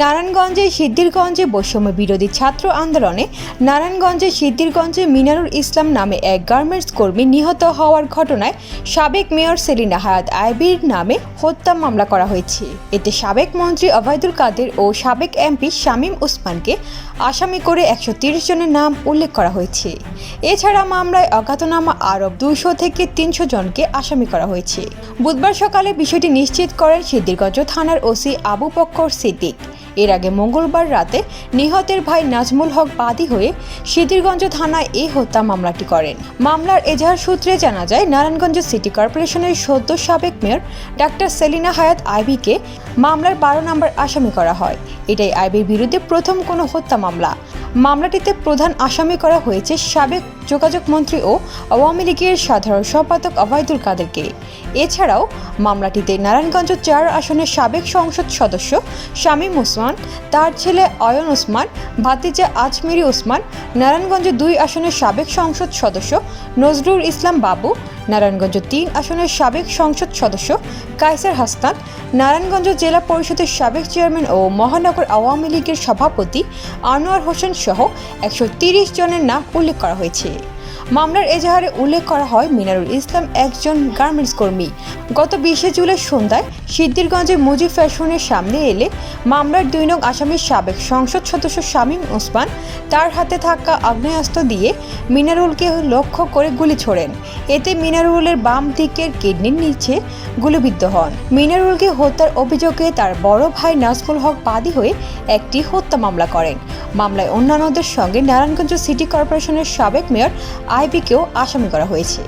নারায়ণগঞ্জে সিদ্ধিরগঞ্জে বৈষম্য বিরোধী ছাত্র আন্দোলনে নারায়ণগঞ্জে সিদ্ধিরগঞ্জে মিনারুল ইসলাম নামে এক গার্মেন্টস কর্মী নিহত হওয়ার ঘটনায় সাবেক মেয়র সেলিনা হায়াত আইবির নামে হত্যা মামলা করা হয়েছে। এতে সাবেক মন্ত্রী অবায়দুল কাদের ও সাবেক এমপি শামীম ওসমানকে আসামি করে একশো তিরিশ জনের নাম উল্লেখ করা হয়েছে। এছাড়া মামলায় অজ্ঞাতনামা আরব দুশো থেকে তিনশো জনকে আসামি করা হয়েছে। বুধবার সকালে বিষয়টি নিশ্চিত করেন সিদ্ধিরগঞ্জ থানার ওসি আবু বক্কর সিদ্দিক। এর আগে মঙ্গলবার রাতে নিহতের ভাই নাজমুল হক বাদী হয়ে সিদ্ধিরগঞ্জ থানায় এই হত্যা মামলাটি করেন। মামলার এজাহার সূত্রে জানা যায়, নারায়ণগঞ্জ সিটি কর্পোরেশনের সদ্য সাবেক মেয়র ডাক্তার সেলিনা হায়াত আইবিকে মামলার বারো নম্বর আসামি করা হয়। এটাই আইবির বিরুদ্ধে প্রথম কোনো হত্যা মামলা। মামলাটিতে প্রধান আসামি করা হয়েছে সাবেক যোগাযোগ মন্ত্রী ও আওয়ামী লীগের সাধারণ সম্পাদক অবায়দুল কাদেরকে। এছাড়াও মামলাটিতে নারায়ণগঞ্জ চার আসনের সাবেক সংসদ সদস্য শামীম ওসমান, তার ছেলে অয়ন ওসমান, ভাতিজা আজমিরি ওসমান, নারায়ণগঞ্জ দুই আসনের সাবেক সংসদ সদস্য নজরুল ইসলাম বাবু নারায়ণগঞ্জ তিন আসনের সাবেক সংসদ সদস্য কাইসার হাসনাত নারায়ণগঞ্জ জেলা পরিষদের সাবেক চেয়ারম্যান ও মহানগর আওয়ামী লীগের সভাপতি আনোয়ার হোসেন সহ একশো জনের নাম উল্লেখ করা হয়েছে। মামলার এজাহারে উল্লেখ করা হয়, মিনারুল ইসলাম একজন গার্মেন্টস কর্মী। গত বিশে জুলাই সন্ধ্যায় সিদ্দিরগঞ্জে মুজিব ফ্যাশনের সামনে এলে মামলার দুই নং আসামির সাবেক সংসদ সদস্য শামীম ওসমান তার হাতে থাকা আগ্নেয়াস্ত্র দিয়ে মিনারুলকে লক্ষ্য করে গুলি ছোড়েন। এতে মিনারুলের বাম দিকের কিডনির নিচে গুলিবিদ্ধ হন। মিনারুলকে হত্যার অভিযোগে তার বড় ভাই নাজমুল হক বাদী হয়ে একটি হত্যা মামলা করেন। মামলায় অন্যান্যদের সঙ্গে নারায়ণগঞ্জ সিটি কর্পোরেশনের সাবেক মেয়র আইবিকেও আসামি করা হয়েছে।